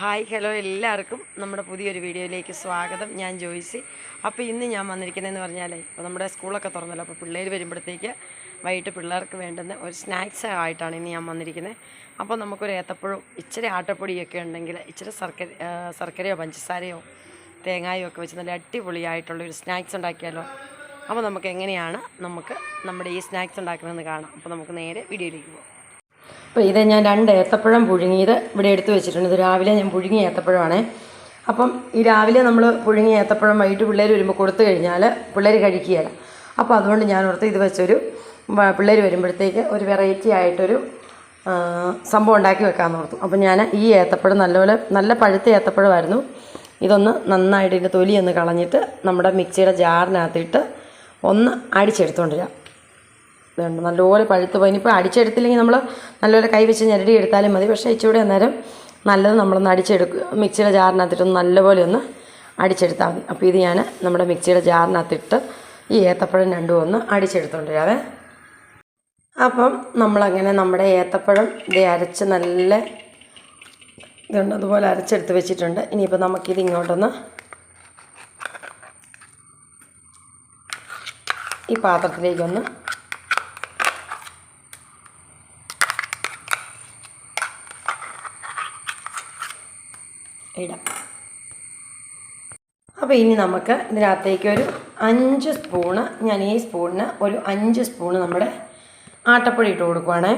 Hi hello എല്ലാവർക്കും നമ്മുടെ പുതിയൊരു വീഡിയോയിലേക്ക് സ്വാഗതം. ഞാൻ ജോയിസി. അപ്പോൾ ഇന്ന് ഞാൻ വന്നിരിക്കുന്നതെന്ന് പറഞ്ഞാൽ ഇപ്പോൾ നമ്മുടെ സ്കൂളൊക്കെ തുറന്നല്ലോ അപ്പോൾ പിള്ളേർ വരുമ്പോഴത്തേക്ക് വൈകിട്ട് പിള്ളേർക്ക് വേണ്ടുന്ന ഒരു സ്നാക്സ് ആയിട്ടാണ് ഇന്ന് ഞാൻ വന്നിരിക്കുന്നത്. അപ്പോൾ നമുക്കൊരു ഏത്തപ്പഴവും ഇച്ചിരി ആട്ടപ്പൊടിയൊക്കെ ഉണ്ടെങ്കിൽ ഇച്ചിരി ശർക്കര ശർക്കരയോ പഞ്ചസാരയോ തേങ്ങായോ ഒക്കെ വെച്ച് നല്ല അടിപൊളിയായിട്ടുള്ളൊരു സ്നാക്സ് ഉണ്ടാക്കിയാലോ. അപ്പോൾ നമുക്ക് എങ്ങനെയാണ് നമുക്ക് നമ്മുടെ ഈ സ്നാക്സ് ഉണ്ടാക്കുന്നതെന്ന് കാണാം. അപ്പോൾ നമുക്ക് നേരെ വീഡിയോയിലേക്ക് പോകാം അപ്പോൾ ഇത് ഞാൻ രണ്ട് ഏത്തപ്പഴം പുഴുങ്ങിയത് ഇവിടെ എടുത്ത് വെച്ചിട്ടുണ്ട്. ഇത് രാവിലെ ഞാൻ പുഴുങ്ങിയ ഏത്തപ്പഴമാണ്. അപ്പം ഈ രാവിലെ നമ്മൾ പുഴുങ്ങിയ ഏത്തപ്പഴം വൈകിട്ട് പിള്ളേർ വരുമ്പോൾ കൊടുത്തു കഴിഞ്ഞാൽ പിള്ളേർ കഴിക്കുകയില്ല അപ്പോൾ അതുകൊണ്ട് ഞാൻ ഓർത്ത് ഇത് വെച്ചൊരു പിള്ളേർ വരുമ്പോഴത്തേക്ക് ഒരു വെറൈറ്റി ആയിട്ടൊരു സംഭവം ഉണ്ടാക്കി വെക്കാമെന്ന് ഓർത്തു. അപ്പം ഞാൻ ഈ ഏത്തപ്പഴം നല്ലപോലെ നല്ല പഴുത്ത ഏത്തപ്പഴമായിരുന്നു. ഇതൊന്ന് നന്നായിട്ട് ഇതിന്റെ തൊലിയൊന്ന് കളഞ്ഞിട്ട് നമ്മുടെ മിക്സിയുടെ ജാറിനകത്തിട്ട് ഒന്ന് അടിച്ചെടുത്തുകൊണ്ട് വരാം ഇതുണ്ട്. നല്ലപോലെ പഴുത്ത് പോയി. ഇനിയിപ്പോൾ അടിച്ചെടുത്തില്ലെങ്കിൽ നമ്മൾ നല്ലപോലെ കൈ വെച്ച് ഞെരടി എടുത്താലും മതി. പക്ഷേ ഇച്ചിരി അന്നേരം നല്ലത് നമ്മളൊന്ന് അടിച്ചെടുക്കുക മിക്സിയുടെ ജാറിനകത്തിട്ടൊന്ന് നല്ലപോലെ ഒന്ന് അടിച്ചെടുത്താൽ മതി. അപ്പോൾ ഇത് ഞാൻ നമ്മുടെ മിക്സിയുടെ ജാറിനകത്തിട്ട് ഈ ഏത്തപ്പഴം രണ്ടും ഒന്ന് അടിച്ചെടുത്തോണ്ട് വരാവേ അപ്പം നമ്മളങ്ങനെ നമ്മുടെ ഏത്തപ്പഴം ഇത് അരച്ച് നല്ല ഇതുണ്ട്. അതുപോലെ അരച്ചെടുത്ത് വെച്ചിട്ടുണ്ട്. ഇനിയിപ്പോൾ നമുക്കിത് ഇങ്ങോട്ടൊന്ന് ഈ പാത്രത്തിലേക്കൊന്ന് ഇടാം. അപ്പോൾ ഇനി നമുക്ക് ഇതിനകത്തേക്ക് ഒരു അഞ്ച് സ്പൂണ് ഞാൻ ഈ സ്പൂണിന് ഒരു അഞ്ച് സ്പൂണ് നമ്മുടെ ആട്ടപ്പൊടി ഇട്ട് കൊടുക്കുവാണേ.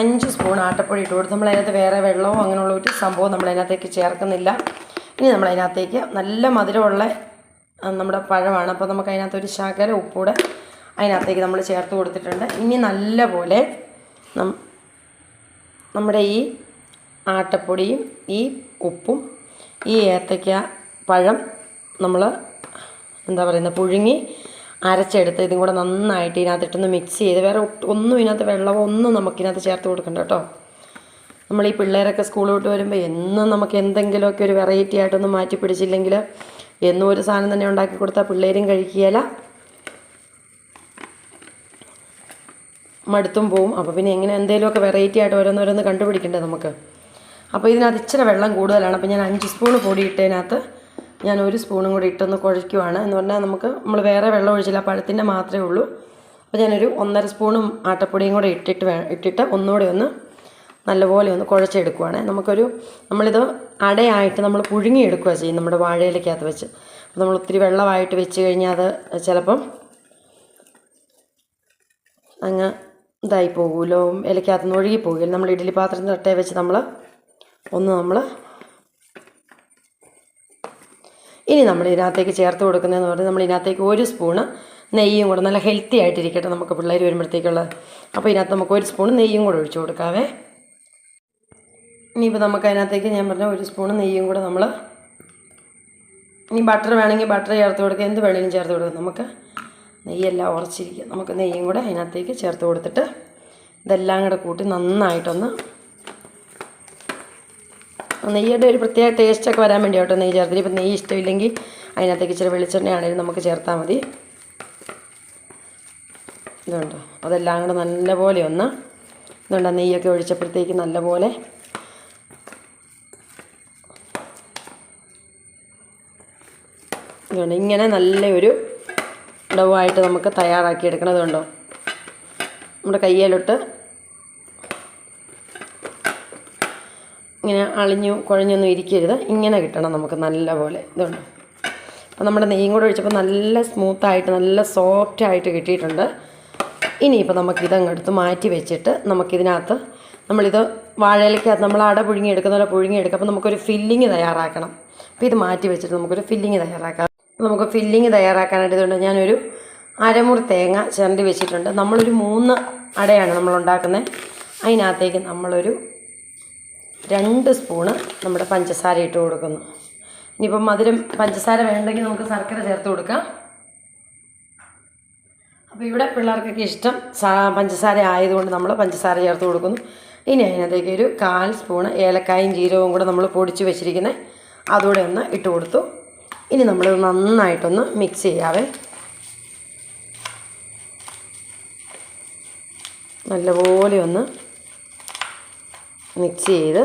അഞ്ച് സ്പൂൺ ആട്ടപ്പൊടി ഇട്ട് കൊടുത്ത് നമ്മളതിനകത്ത് വേറെ വെള്ളമോ അങ്ങനെയുള്ള ഒരു സംഭവം നമ്മളതിനകത്തേക്ക് ചേർക്കുന്നില്ല. ഇനി നമ്മളതിനകത്തേക്ക് നല്ല മധുരമുള്ള നമ്മുടെ പഴമാണ്. അപ്പോൾ നമുക്ക് ഒരു ശകല ഉപ്പൂടെ അതിനകത്തേക്ക് നമ്മൾ ചേർത്ത് കൊടുത്തിട്ടുണ്ട്. ഇനി നല്ലപോലെ നമ്മുടെ ഈ ആട്ടപ്പൊടിയും ഈ ഉപ്പും ഈ ഏത്തയ്ക്ക പഴം നമ്മൾ എന്താ പറയുന്നത് പുഴുങ്ങി അരച്ചെടുത്ത് ഇതും കൂടെ നന്നായിട്ട് ഇതിനകത്തിട്ടൊന്ന് മിക്സ് ചെയ്ത് വേറെ ഒന്നും ഇതിനകത്ത് വെള്ളമോ ഒന്നും നമുക്കിതിനകത്ത് ചേർത്ത് കൊടുക്കണ്ട കേട്ടോ. നമ്മൾ ഈ പിള്ളേരൊക്കെ സ്കൂളിൽ വിട്ട് വരുമ്പോൾ എന്നും നമുക്ക് എന്തെങ്കിലുമൊക്കെ ഒരു വെറൈറ്റി ആയിട്ടൊന്ന് മാറ്റി പിടിച്ചില്ലെങ്കിൽ എന്നും ഒരു സാധനം തന്നെ ഉണ്ടാക്കി കൊടുത്താൽ പിള്ളേരും കഴിക്കുകയില്ല. മടുത്തും പോവും. അപ്പോൾ പിന്നെ എങ്ങനെ എന്തെങ്കിലുമൊക്കെ വെറൈറ്റി ആയിട്ട് ഓരോന്നോരോന്ന് കണ്ടുപിടിക്കണ്ടേ നമുക്ക്? അപ്പോൾ ഇതിനകത്ത് ഇച്ചിരി വെള്ളം കൂടുതലാണ്. അപ്പോൾ ഞാൻ അഞ്ച് സ്പൂൺ പൊടി ഇട്ടതിനകത്ത് ഞാൻ ഒരു സ്പൂണും കൂടി ഇട്ടൊന്ന് കുഴയ്ക്കുവാണ്. എന്ന് പറഞ്ഞാൽ നമുക്ക് നമ്മൾ വേറെ വെള്ളം ഒഴിച്ചില്ല. പഴത്തിന്റെ മാത്രമേ ഉള്ളൂ. അപ്പോൾ ഞാനൊരു ഒന്നര സ്പൂണും ആട്ടപ്പൊടിയും കൂടെ ഇട്ടിട്ട് ഇട്ടിട്ട് ഒന്നുകൂടെ ഒന്ന് നല്ലപോലെ ഒന്ന് കുഴച്ചെടുക്കുവാണ്. നമുക്കൊരു നമ്മളിത് അടയായിട്ട് നമ്മൾ പുഴുങ്ങിയെടുക്കുക ചെയ്യും നമ്മുടെ വാഴയിലേക്കകത്ത് വെച്ച്. അപ്പോൾ നമ്മൾ ഒത്തിരി വെള്ളമായിട്ട് വെച്ച് കഴിഞ്ഞാൽ അത് ചിലപ്പം അങ്ങ് ഇതായി പോകുമല്ലോ ഇലക്കകത്ത് നിന്ന് ഒഴുകി പോകുമല്ലോ നമ്മൾ ഇഡ്ഡലി പാത്രത്തിൽ തട്ടേ വെച്ച് നമ്മൾ ഒന്ന് നമ്മൾ ഇനി നമ്മൾ ഇതിനകത്തേക്ക് ചേർത്ത് കൊടുക്കുന്നതെന്ന് പറഞ്ഞാൽ നമ്മൾ ഇതിനകത്തേക്ക് ഒരു സ്പൂണ് നെയ്യും കൂടെ നല്ല ഹെൽത്തി ആയിട്ടിരിക്കട്ടെ നമുക്ക് പിള്ളേർ വരുമ്പോഴത്തേക്കുള്ള. അപ്പോൾ ഇതിനകത്ത് നമുക്ക് ഒരു സ്പൂൺ നെയ്യും കൂടെ ഒഴിച്ചു കൊടുക്കാവേ. ഇനിയിപ്പോൾ നമുക്ക് അതിനകത്തേക്ക് ഞാൻ പറഞ്ഞ ഒരു സ്പൂണ് നെയ്യും കൂടെ നമ്മൾ ഇനി ബട്ടർ വേണമെങ്കിൽ ബട്ടർ ചേർത്ത് കൊടുക്കുക എന്ത് വേണമെങ്കിലും ചേർത്ത് കൊടുക്കുക നമുക്ക്. നെയ്യെല്ലാം ഉറച്ചിരിക്കുക നമുക്ക് നെയ്യും കൂടെ അതിനകത്തേക്ക് ചേർത്ത് കൊടുത്തിട്ട് ഇതെല്ലാം കൂടെ കൂട്ടി നന്നായിട്ടൊന്ന് നെയ്യുടെ ഒരു പ്രത്യേക ടേസ്റ്റൊക്കെ വരാൻ വേണ്ടി കേട്ടോ നെയ്യ് ചേർത്തിട്ട് ഇപ്പം നെയ്യ് ഇഷ്ടമില്ലെങ്കിൽ അതിനകത്തേക്ക് ഇച്ചിരി വെളിച്ചെണ്ണയാണെങ്കിലും നമുക്ക് ചേർത്താൽ മതി. ഇതുണ്ടോ? അതെല്ലാം കൂടെ നല്ലപോലെ ഒന്ന് ഇതുണ്ടോ? നെയ്യൊക്കെ ഒഴിച്ചപ്പോഴത്തേക്ക് നല്ലപോലെ ഇതുണ്ട്. ഇങ്ങനെ നല്ലൊരു ഡവായിട്ട് നമുക്ക് തയ്യാറാക്കി എടുക്കണത് കണ്ടോ? നമ്മുടെ കയ്യിലോട്ട് ഇങ്ങനെ അളിഞ്ഞു കുഴഞ്ഞൊന്നും ഇരിക്കരുത്. ഇങ്ങനെ കിട്ടണം നമുക്ക് നല്ല പോലെ ഇതുണ്ട് അപ്പോൾ നമ്മുടെ നെയ്യും കൂടെ ഒഴിച്ചപ്പോൾ നല്ല സ്മൂത്തായിട്ട് നല്ല സോഫ്റ്റ് ആയിട്ട് കിട്ടിയിട്ടുണ്ട്. ഇനിയിപ്പോൾ നമുക്ക് ഇതങ്ങെടുത്ത് മാറ്റി വെച്ചിട്ട് നമുക്കിതിനകത്ത് നമ്മളിത് വാഴയിലേക്കകത്ത് നമ്മൾ അട പുഴുങ്ങിയെടുക്കുന്ന പോലെ പുഴുങ്ങിയെടുക്കുക അപ്പോൾ നമുക്കൊരു ഫില്ലിങ് തയ്യാറാക്കണം. അപ്പോൾ ഇത് മാറ്റി വെച്ചിട്ട് നമുക്കൊരു ഫില്ലിങ് തയ്യാറാക്കാം. നമുക്ക് ഫില്ലിങ് തയ്യാറാക്കാനായിട്ട് ഇതുകൊണ്ട് ഞാനൊരു അരമുറി തേങ്ങ ചിരണ്ടി വെച്ചിട്ടുണ്ട്. നമ്മളൊരു മൂന്ന് അടയാണ് നമ്മൾ ഉണ്ടാക്കുന്നത് അതിനകത്തേക്ക് നമ്മളൊരു രണ്ട് സ്പൂണ് നമ്മുടെ പഞ്ചസാര ഇട്ട് കൊടുക്കുന്നു. ഇനിയിപ്പം മധുരം പഞ്ചസാര വേണ്ടെങ്കിൽ നമുക്ക് ശർക്കര ചേർത്ത് കൊടുക്കാം. അപ്പോൾ ഇവിടെ പിള്ളേർക്കൊക്കെ ഇഷ്ടം പഞ്ചസാര ആയതുകൊണ്ട് നമ്മൾ പഞ്ചസാര ചേർത്ത് കൊടുക്കുന്നു. ഇനി അതിനകത്തേക്ക് ഒരു കാൽ സ്പൂണ് ഏലക്കായും ജീരകവും കൂടെ നമ്മൾ പൊടിച്ച് വെച്ചിരിക്കുന്നത് അതുകൂടെ ഒന്ന് ഇട്ട് കൊടുത്തു. ഇനി നമ്മൾ നന്നായിട്ടൊന്ന് മിക്സ് ചെയ്യാവേ. നല്ലപോലെ ഒന്ന് മിക്സ് ചെയ്ത്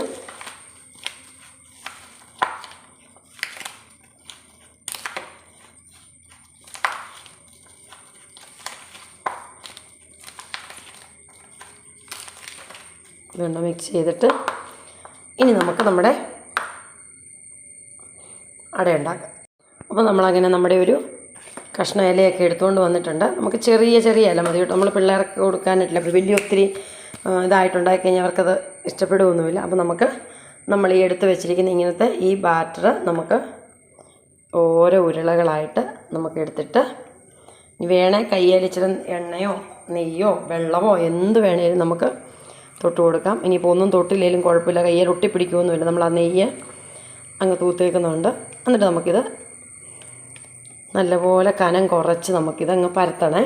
ഇതുകൊണ്ട് മിക്സ് ചെയ്തിട്ട് ഇനി നമുക്ക് നമ്മുടെ അട ഉണ്ടാക്കാം. അപ്പോൾ നമ്മളങ്ങനെ നമ്മുടെ ഒരു കഷ്ണ ഇലയൊക്കെ എടുത്തുകൊണ്ട് വന്നിട്ടുണ്ട്. നമുക്ക് ചെറിയ ചെറിയ ഇല മതി കേട്ടോ. നമ്മൾ പിള്ളേർക്ക് കൊടുക്കാനായിട്ടില്ല. അപ്പോൾ വലിയ ഒത്തിരി ഇതായിട്ടുണ്ടാക്കി കഴിഞ്ഞാൽ അവർക്കത് ഇഷ്ടപ്പെടുകയൊന്നുമില്ല അപ്പോൾ നമുക്ക് നമ്മൾ ഈ എടുത്ത് വെച്ചിരിക്കുന്ന ഇങ്ങനത്തെ ഈ ബാറ്റർ നമുക്ക് ഓരോ ഉരുളകളായിട്ട് നമുക്ക് എടുത്തിട്ട് വേണേ കയ്യിൽ എണ്ണയോ നെയ്യോ വെള്ളമോ എന്ത് വേണേലും നമുക്ക് തൊട്ട് കൊടുക്കാം. ഇനിയിപ്പോൾ ഒന്നും തൊട്ടില്ലെങ്കിലും കുഴപ്പമില്ല. കയ്യിൽ ഒട്ടിപ്പിടിക്കുമൊന്നുമില്ല നമ്മൾ ആ നെയ്യ് അങ്ങ് തൂത്തേക്കുന്നുണ്ട്. എന്നിട്ട് നമുക്കിത് നല്ലപോലെ കനം കുറച്ച് നമുക്കിതങ്ങ് പരത്തണേ.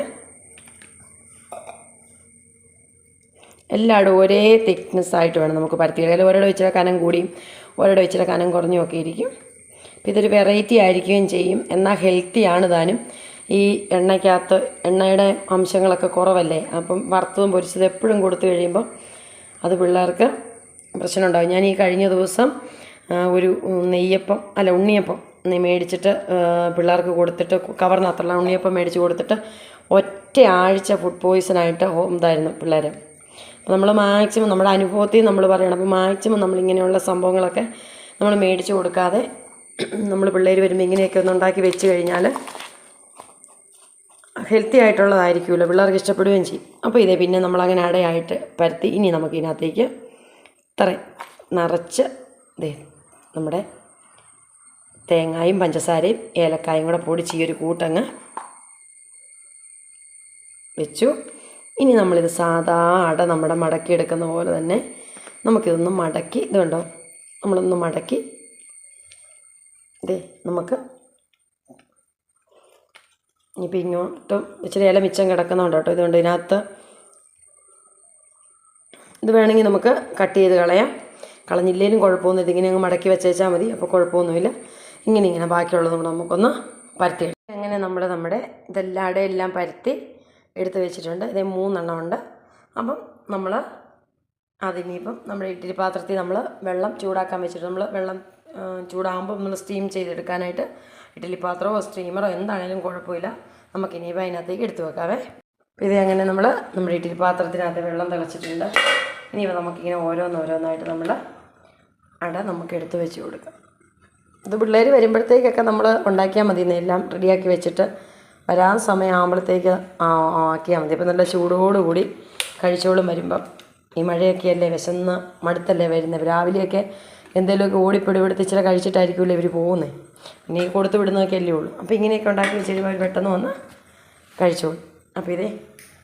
എല്ലായിടും ഒരേ തിക്നെസ് ആയിട്ട് വേണം നമുക്ക് പരത്തി അല്ലെങ്കിൽ ഒരിടം വെച്ചാൽ കനം കൂടിയും ഒരിടം വെച്ചാൽ കനം കുറഞ്ഞും ഒക്കെ ഇരിക്കും. അപ്പോൾ ഇതൊരു വെറൈറ്റി ആയിരിക്കുകയും ചെയ്യും. എന്നാൽ ഹെൽത്തിയാണ് താനും. ഈ എണ്ണയ്ക്കകത്ത് എണ്ണയുടെ അംശങ്ങളൊക്കെ കുറവല്ലേ? അപ്പം വറുത്തതും പൊരിച്ചതും എപ്പോഴും കൊടുത്തു കഴിയുമ്പോൾ അത് പിള്ളേർക്ക് പ്രശ്നമുണ്ടാകും ഞാൻ ഈ കഴിഞ്ഞ ദിവസം ഒരു നെയ്യപ്പം അല്ല ഉണ്ണിയപ്പം നെയ് മേടിച്ചിട്ട് പിള്ളേർക്ക് കൊടുത്തിട്ട് കവറിനകത്തുള്ള ഉണ്ണിയപ്പം മേടിച്ച് കൊടുത്തിട്ട് ഒറ്റ ആഴ്ച ഫുഡ് പോയിസണായിട്ട് ഇതായിരുന്നു പിള്ളേർ അപ്പോൾ നമ്മൾ മാക്സിമം നമ്മുടെ അനുഭവത്തിൽ നമ്മൾ പറയണം. അപ്പോൾ മാക്സിമം നമ്മളിങ്ങനെയുള്ള സംഭവങ്ങളൊക്കെ നമ്മൾ മേടിച്ച് കൊടുക്കാതെ നമ്മൾ പിള്ളേർ വരുമ്പോൾ ഇങ്ങനെയൊക്കെ ഒന്ന് ഉണ്ടാക്കി വെച്ച് കഴിഞ്ഞാൽ ഹെൽത്തി ആയിട്ടുള്ളതായിരിക്കുമല്ലോ പിള്ളേർക്ക് ഇഷ്ടപ്പെടുകയും ചെയ്യും. അപ്പോൾ ഇതേ പിന്നെ നമ്മളങ്ങനെ അടയായിട്ട് പരത്തി ഇനി നമുക്ക് ഇതിനകത്തേക്ക് ഇത്ര നിറച്ച് ഇതേ നമ്മുടെ തേങ്ങായും പഞ്ചസാരയും ഏലക്കായും കൂടെ പൊടിച്ച് ഈ ഒരു കൂട്ടങ്ങ് വെച്ചു. ഇനി നമ്മളിത് സാധാ അട നമ്മുടെ മടക്കി എടുക്കുന്ന പോലെ തന്നെ നമുക്കിതൊന്ന് മടക്കി ഇത് കണ്ടോ? നമ്മളൊന്ന് മടക്കി ഇതേ നമുക്ക് ഇനിയിപ്പോൾ ഇങ്ങോട്ടും ഇച്ചിരി ഇല മിച്ചം കിടക്കുന്നുണ്ട് കേട്ടോ. ഇതുകൊണ്ട് ഇതിനകത്ത് ഇത് വേണമെങ്കിൽ നമുക്ക് കട്ട് ചെയ്ത് കളയാം. കളഞ്ഞില്ലേലും കുഴപ്പമൊന്നും ഇതിങ്ങനെ അങ്ങ് മടക്കി വെച്ചേച്ചാൽ മതി. അപ്പോൾ കുഴപ്പമൊന്നുമില്ല. ഇങ്ങനെ ഇങ്ങനെ ബാക്കിയുള്ളത് കൂടെ നമുക്കൊന്ന് പരത്തി. അങ്ങനെ നമ്മൾ നമ്മുടെ ഇതെല്ലാടെ എല്ലാം പരത്തി എടുത്ത് വെച്ചിട്ടുണ്ട്. ഇതേ മൂന്നെണ്ണം ഉണ്ട്. അപ്പം നമ്മൾ അതിനിപ്പം നമ്മുടെ ഇഡ്ഡലി പാത്രത്തിൽ നമ്മൾ വെള്ളം ചൂടാക്കാൻ വെച്ചിട്ട് നമ്മൾ വെള്ളം ചൂടാകുമ്പോൾ നമ്മൾ സ്റ്റീം ചെയ്തെടുക്കാനായിട്ട് ഇഡ്ഡലി പാത്രമോ സ്റ്റീമറോ എന്താണേലും കുഴപ്പമില്ല. നമുക്കിനിയിപ്പോൾ അതിനകത്തേക്ക് എടുത്തു വെക്കാവേ. ഇത് അങ്ങനെ നമ്മൾ നമ്മുടെ ഇഡ്ഡലി പാത്രത്തിനകത്ത് വെള്ളം തിളച്ചിട്ടുണ്ട്. ഇനിയിപ്പോൾ നമുക്കിങ്ങനെ ഓരോന്നോരോന്നായിട്ട് നമ്മൾ അട നമുക്ക് എടുത്തു വെച്ച് കൊടുക്കാം. ഇത് പിള്ളേർ വരുമ്പോഴത്തേക്കൊക്കെ നമ്മൾ ഉണ്ടാക്കിയാൽ മതി എല്ലാം റെഡിയാക്കി വെച്ചിട്ട്. വരാൻ സമയമാകുമ്പോഴത്തേക്ക് ആക്കിയാൽ മതി. അപ്പോൾ നല്ല ചൂടോടുകൂടി കഴിച്ചോളും വരുമ്പം. ഈ മഴയൊക്കെ അല്ലേ വിശന്ന് മടുത്തല്ലേ വരുന്നത് രാവിലെയൊക്കെ എന്തെങ്കിലുമൊക്കെ ഓടിപ്പിടി ഇവിടുത്തെ ഇച്ചിരി കഴിച്ചിട്ടായിരിക്കുമല്ലോ ഇവർ പോകുന്നത് പിന്നെ ഈ കൊടുത്തു വിടുന്നതൊക്കെ അല്ലേ ഉള്ളൂ. അപ്പോൾ ഇങ്ങനെയൊക്കെ ഉണ്ടാക്കി വെച്ച് കഴിയുമ്പോൾ പെട്ടെന്ന് വന്ന് കഴിച്ചോളും. അപ്പോൾ ഇതേ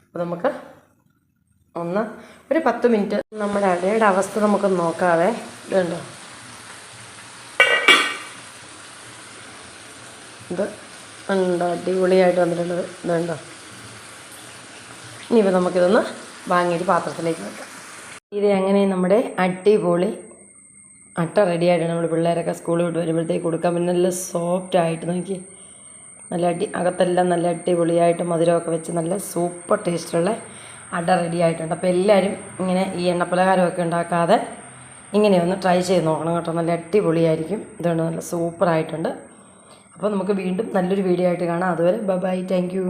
അപ്പോൾ നമുക്ക് ഒന്ന് ഒരു പത്ത് മിനിറ്റ് നമ്മുടെ അടയുടെ അവസ്ഥ നമുക്ക് നോക്കാവേ. ഇതുണ്ടോ? ഇത് ഉണ്ടോ അടിപൊളിയായിട്ട് വന്നിട്ടുള്ളത് ഇതുണ്ടോ ഇനിയിപ്പോൾ നമുക്കിതൊന്ന് വാങ്ങിയിട്ട് പാത്രത്തിലേക്ക് വെക്കാം. ഇത് അങ്ങനെ നമ്മുടെ അടിപൊളി അട്ട റെഡി ആയിട്ട് നമ്മൾ പിള്ളേരൊക്കെ സ്കൂളിൽ വിട്ട് വരുമ്പോഴത്തേക്ക് കൊടുക്കാൻ പിന്നെ നല്ല സോഫ്റ്റ് ആയിട്ട് നോക്കി നല്ല അടി അകത്തെല്ലാം നല്ല അടിപൊളിയായിട്ട് മധുരമൊക്കെ വെച്ച് നല്ല സൂപ്പർ ടേസ്റ്റുള്ള അട റെഡി ആയിട്ടുണ്ട് അപ്പോൾ എല്ലാവരും ഇങ്ങനെ ഈ എണ്ണപ്പലഹാരമൊക്കെ ഉണ്ടാക്കാതെ ഇങ്ങനെ ഒന്ന് ട്രൈ ചെയ്ത് നോക്കണം കേട്ടോ. നല്ല അടിപൊളിയായിരിക്കും. ഇതുകൊണ്ട് നല്ല സൂപ്പറായിട്ടുണ്ട് അപ്പോൾ നമുക്ക് വീണ്ടും നല്ലൊരു വീഡിയോ ആയിട്ട് കാണാം. അതുവരെ ബൈ താങ്ക് യു